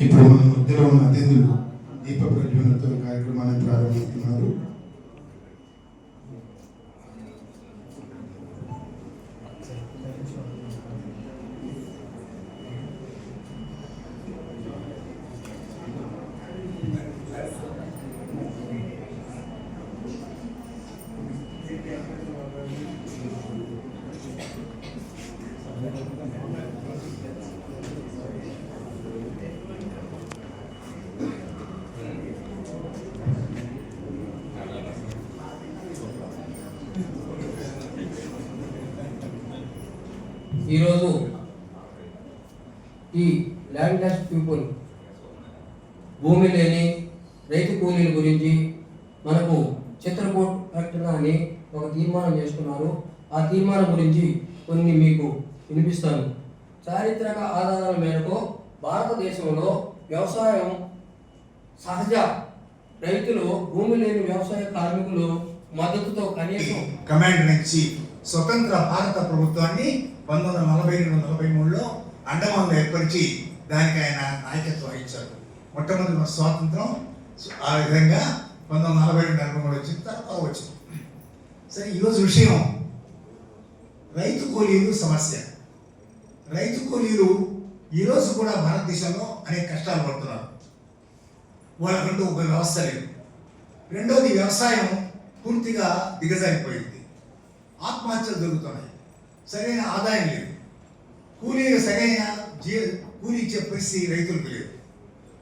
ఇప్పుడు మన మధ్యలో ఉన్న అతిథులు ఈరోజు ఈ ల్యాండ్ లెస్ పీపుల్ భూమి లేని రైతు కూలీల గురించి మనకు చిత్రకూట్ ప్రకటన అని ఒక తీర్మానం చేసుకున్నారు ఆ తీర్మానం గురించి కొన్ని మీకు వినిపిస్తాను. చారిత్రక ఆధారాల మేరకు భారతదేశంలో వ్యవసాయం సహజ. రైతులు భూమి లేని వ్యవసాయ కార్మికులు మద్దతుతో కనీసం కమాండర్ ఇన్ స్వతంత్ర భారత ప్రభుత్వాన్ని పంతొమ్మిది వందల నలభై రెండు నలభై మూడులో అండమాన్లో ఏర్పరిచి దానికి ఆయన నాయకత్వం వహించారు. మొట్టమొదటి మన స్వాతంత్రం ఆ విధంగా పంతొమ్మిది వందల నలభై రెండు నలభై మూడు వచ్చిన తర్వాత వచ్చింది. సరే ఈరోజు విషయం రైతు కూలీలు సమస్య. రైతు కూలీలు ఈరోజు కూడా భారతదేశంలో అనేక కష్టాలు పడుతున్నారు. వాళ్ళకంటూ ఒక వ్యవస్థ లేదు. రెండోది వ్యవసాయం పూర్తిగా దిగజారిపోయింది. ఆత్మహత్యలు జరుగుతున్నాయి. సరైన ఆదాయం లేదు. కూలీలు సరైన జీ కూలీ ఇచ్చే పరిస్థితి రైతులకు లేదు.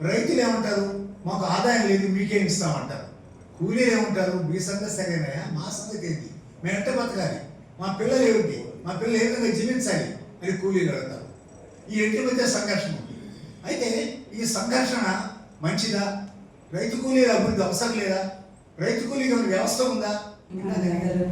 రైతులు ఏమంటారు? మాకు ఆదాయం లేదు మీకేం ఇస్తామంటారు? కూలీలు ఏమంటారు? మీ సంగతి సరైనయా మా సంగతి ఏంటి? మేము ఎంత బతకాలి? మా పిల్లలు ఏమిటి? మా పిల్లలు ఏ విధంగా జీవించాలి? అని కూలీలు అడుగుతారు. ఈ ఇంటి మధ్య సంఘర్షణ ఉంది. అయితే ఈ సంఘర్షణ మంచిదా? రైతు కూలీల అభివృద్ధి అవసరం లేదా? రైతు కూలీకి వ్యవస్థ ఉందా? అందరూ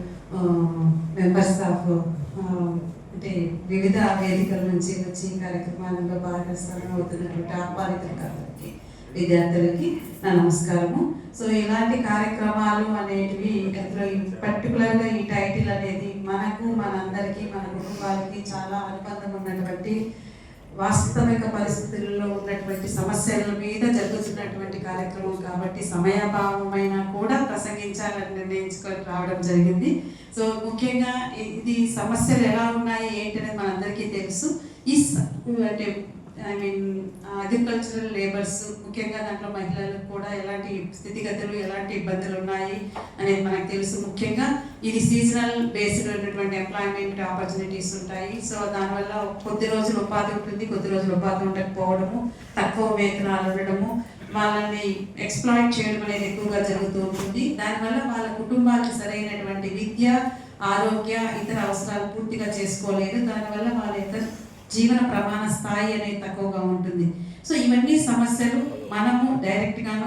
మెంబర్స్ ఆఫ్ అంటే వివిధ వేదికల నుంచి వచ్చి కార్యక్రమాలలో భాగస్వామ్యం అవుతున్నటువంటి ఆహ్వానితులకి విద్యార్థులకి నా నమస్కారము. సో ఇలాంటి కార్యక్రమాలు అనేటివి అందులో పర్టికులర్గా ఈ టైటిల్ అనేది మనకు మనందరికీ మన కుటుంబాలకి చాలా అనుబంధం ఉన్నటువంటి వాస్తవిక పరిస్థితుల్లో ఉన్నటువంటి సమస్యల మీద జరుగుతున్నటువంటి కార్యక్రమం కాబట్టి సమయాభావమైనా కూడా ప్రసంగించాలని నిర్ణయించుకొని రావడం జరిగింది. సో ముఖ్యంగా ఇది సమస్యలు ఎలా ఉన్నాయి ఏంటనేది మనందరికీ తెలుసు. ఈ అంటే ఐ మీన్ అగ్రికల్చరల్ లేబర్స్ ముఖ్యంగా దాంట్లో మహిళలకు కూడా ఎలాంటి స్థితిగతులు ఎలాంటి ఇబ్బందులు ఉన్నాయి అనేది మనకు తెలుసు. ముఖ్యంగా ఇది సీజనల్ బేస్డ్ ఉన్నటువంటి ఎంప్లాయ్మెంట్ ఆపర్చునిటీస్ ఉంటాయి. సో దానివల్ల కొద్ది రోజులు ఉపాధి ఉంటుంది కొద్ది రోజులు ఉపాధి ఉండకపోవడము తక్కువ వేతనాలు ఉండడము వాళ్ళని ఎక్స్ప్లాయిట్ చేయడం అనేది ఎక్కువగా జరుగుతూ ఉంటుంది. దానివల్ల వాళ్ళ కుటుంబాలకు సరైనటువంటి విద్య ఆరోగ్య ఇతర అవసరాలు పూర్తిగా చేసుకోలేదు దానివల్ల వాళ్ళ ఇతర జీవన ప్రమాణ స్థాయి అనేది తక్కువగా ఉంటుంది. సో ఇవన్నీ సమస్యలు మనము డైరెక్ట్ గాను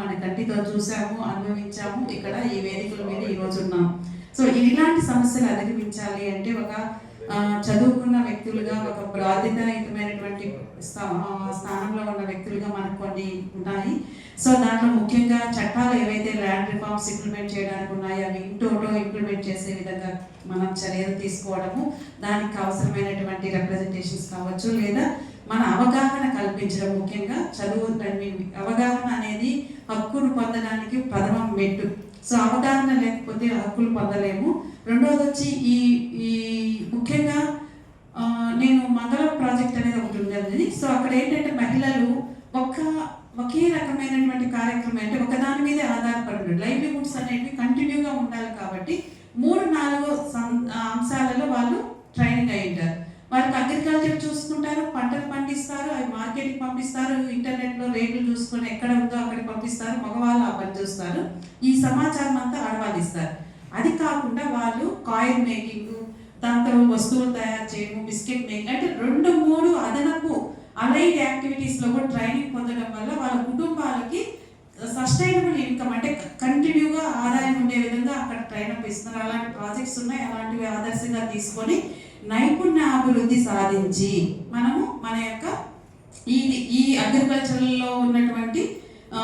మన కంటితో చూసాము అనుభవించాము ఇక్కడ ఈ వేదికల మీద ఈ రోజు సో ఇలాంటి సమస్యలు అధిగమించాలి అంటే ఒక చదువు వ్యక్తులుగా ఒక బాధ్యతాయుతమైనటువంటి స్థా- స్థానంలో ఉన్న వ్యక్తులుగా మనకు కొన్ని ఉన్నాయి సో దాంట్లో ముఖ్యంగా చట్టాలు ఏవైతే ల్యాండ్ రిఫార్మ్స్ ఇంప్లిమెంట్ చేయడానికి ఉన్నాయో అవి ఇంటోటో ఇంప్లిమెంట్ చేసే విధంగా మనం చర్యలు తీసుకోవడము దానికి అవసరమైనటువంటి రిప్రజెంటేషన్స్ కావచ్చు లేదా మన అవగాహన కల్పించడం ముఖ్యంగా చదువు అవగాహన అనేది హక్కును పొందడానికి ప్రథమం మెట్టు. సో అవగాహన లేకపోతే హక్కులు పొందలేము. రెండవది వచ్చి ఈ ఈ ముఖ్యంగా నేను మంగళం ప్రాజెక్ట్ అనేది ఒకటి ఉండేది సో అక్కడ ఏంటంటే మహిళలు ఒక్క ఒకే రకమైనటువంటి కార్యక్రమం అంటే ఒకదాని మీదే ఆధారపడి లైవ్లీహుడ్స్ అనేవి కంటిన్యూగా ఉండాలి కాబట్టి మూడు నాలుగు సం- అంశాలలో వాళ్ళు ట్రైనింగ్ అయి ఉంటారు. వాళ్ళకి అగ్రికల్చర్ చూసుకుంటారు పంటలు పండిస్తారు అవి మార్కెట్కి పంపిస్తారు ఇంటర్నెట్లో రేట్లు చూసుకొని ఎక్కడ ఉందో అక్కడ పంపిస్తారు మగవాళ్ళు ఆ పని చూస్తారు. ఈ సమాచారం అంతా ఆడవాళ్ళు ఇస్తారు. అది కాకుండా వాళ్ళు కాయిన్ మేకింగ్ దాంతో వస్తువులు తయారు చేయడం బిస్కెట్ మేకింగ్ అంటే రెండు మూడు అదనపు అలైడ్ యాక్టివిటీస్లో కూడా ట్రైనింగ్ పొందడం వల్ల వాళ్ళ కుటుంబాలకి సస్టైనబుల్ ఇన్కమ్ అంటే కంటిన్యూగా ఆదాయం ఉండే విధంగా అక్కడ ట్రైనప్ ఇస్తున్నారు. అలాంటి ప్రాజెక్ట్స్ ఉన్నాయి. అలాంటివి ఆదర్శంగా తీసుకొని నైపుణ్య అభివృద్ధి సాధించి మనము మన యొక్క ఈ ఈ అగ్రికల్చర్లో ఉన్నటువంటి ఆ,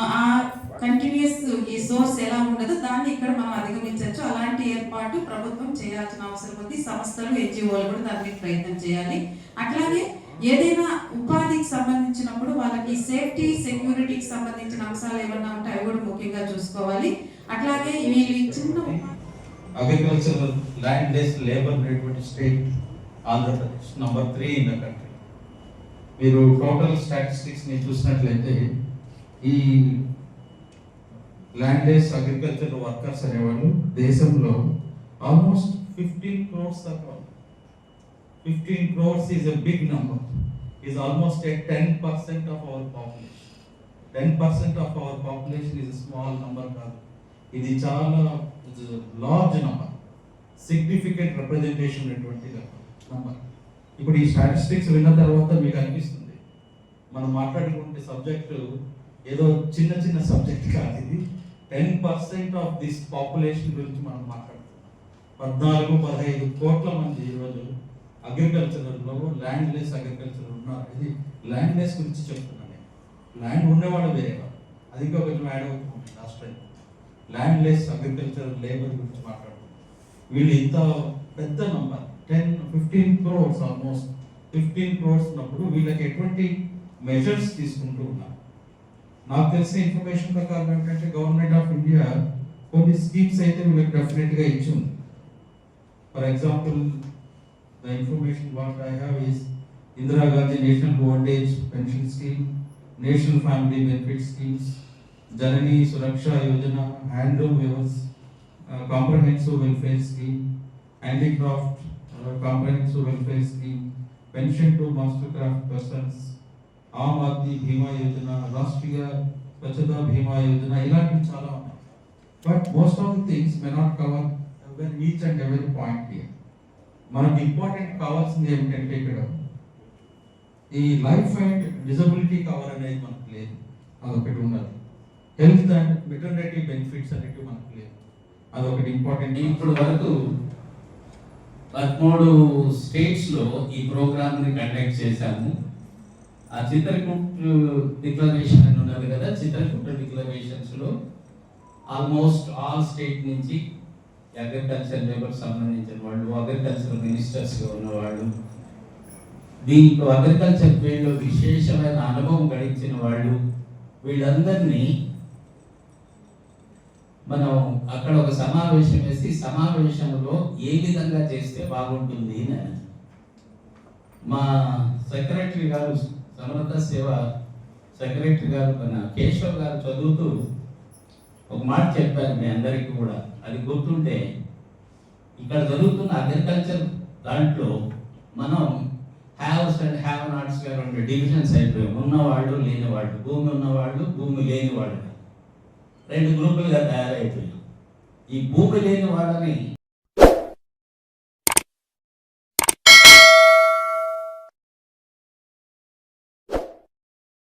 కంటిన్యూస్ ఈ సోర్స్ ఎలా ఉండదో దాన్ని ఇక్కడ మనం అధిక అలాంటి ఏర్పాటు ప్రభుత్వం చేయాల్సిన అవసరం ఉంది సంస్థలు ఎన్జిఓలు కూడా దాని మీద ప్రయత్నం చేయాలి. అట్లాగే ఏదైనా ఉపాధికి సంబంధించినప్పుడు వాళ్ళకి సేఫ్టీ సెక్యూరిటీకి సంబంధించిన అంశాలు ఏమైనా ఉంటే అవి కూడా ముఖ్యంగా చూసుకోవాలి. అట్లాగే వీళ్ళు ఈ చిన్న ఉపాధి agricultural land based అనేటువంటి state Andhra Pradesh number three in the country మీరు టోటల్ స్టాటిస్టిక్స్ని చూసినట్లయితే ఈ ల్యాండ్ బేస్ అగ్రికల్చర్ వర్కర్స్ అనేవాళ్ళు దేశంలో ఆల్మోస్ట్ ఫిఫ్టీన్ క్రోర్స్ దాకా fifteen crores is a big number is almost a ten percent of our population ten percent of our population is small number కాదు. ఇది చాలా లార్జ్ నంబర్ సిగ్నిఫికెంట్ రిప్రజెంటేషన్ ఉన్నటువంటి number ఇప్పుడు ఈ statistics విన్న తర్వాత మీకు అనిపిస్తుంది. మనం మాట్లాడుకుంటే సబ్జెక్టు ఏదో చిన్న చిన్న సబ్జెక్ట్ కాదు ఇది. Ten percent of this population గురించి మనం మాట్లాడుతున్నాం. పద్నాలుగు పదహైదు కోట్ల మంది ఈరోజు అగ్రికల్చర్లో ల్యాండ్ లెస్ అగ్రికల్చర్ ఉన్నారు. ఇది ల్యాండ్ లెస్ గురించి చెప్తున్నాను నేను. ల్యాండ్ ఉండేవాళ్ళు వేరేవాళ్ళు అది ఇంకా కొంచెం యాడ్ అవుతుంది last time landless agriculture labour గురించి మాట్లాడుతున్నాం వీళ్ళు ఇంత పెద్ద number ten fifteen crores almost fifteen crores ఉన్నప్పుడు వీళ్ళకి ఎటువంటి మెజర్స్ తీసుకుంటూ ఉన్నారు. నాకు తెలిసిన ఇన్ఫర్మేషన్ ప్రకారం ఏంటంటే గవర్నమెంట్ ఆఫ్ ఇండియా కొన్ని స్కీమ్స్ అయితే వీళ్ళకి డెఫినెట్గా గా ఇచ్చింది for example the information what I have is Indira Gandhi national old age pension scheme national family benefit schemes Janani Suraksha Yojana handloom వ్యవస్ comprehensive welfare scheme handicraft comprehensive welfare scheme pension to master craft persons Aam Aadmi Bima Yojana Rashtriya Swachhata Bima Yojana ఇలాంటివి చాలా ఉన్నాయి but most of the things may not cover each and every point here మనకి important కావాల్సింది ఏమిటంటే ఇక్కడ ఈ life and disability cover అనేది మనకు లేదు. అదొకటి ఉండాలి హెల్త్ అండ్ మెటర్నిటీ బెనిఫిట్స్ అనేవి మనకు లేదు. అదొకటి ఇంపార్టెంట్ ఇప్పుడు వరకు పదమూడు స్టేట్స్లో ఈ ప్రోగ్రామ్ని కండక్ట్ చేశాము. ఆ చిత్రకూట్ డిక్లరేషన్ అని ఉన్నది కదా చిత్రకూట డిక్లరేషన్స్లో ఆల్మోస్ట్ ఆల్ స్టేట్ నుంచి అగ్రికల్చర్ లేబర్ సంబంధించిన వాళ్ళు అగ్రికల్చర్ మినిస్టర్స్గా ఉన్నవాళ్ళు. దీంట్లో అగ్రికల్చర్ ఫీల్డ్లో విశేషమైన అనుభవం గడించిన వాళ్ళు వీళ్ళందరినీ మనం అక్కడ ఒక సమావేశం వేసి సమావేశంలో ఏ విధంగా చేస్తే బాగుంటుంది అని మా సెక్రటరీ గారు సమర్థ సేవ సెక్రటరీ గారు మన కేశవ్ గారు చదువుతూ ఒక మాట చెప్పాను మీ అందరికీ కూడా. అది గుర్తుంటే ఇక్కడ జరుగుతున్న అగ్రికల్చర్ దాంట్లో మనం హ్యావ్స్ అండ్ హ్యావ్ నాట్స్ రెండు డివిజన్స్ అయిపోయాయి ఉన్నవాళ్ళు లేనివాళ్ళు. భూమి ఉన్నవాళ్ళు భూమి లేని వాళ్ళు రెండు గ్రూపులుగా తయారైపోయాయి ఈ భూమి లేని వాళ్ళని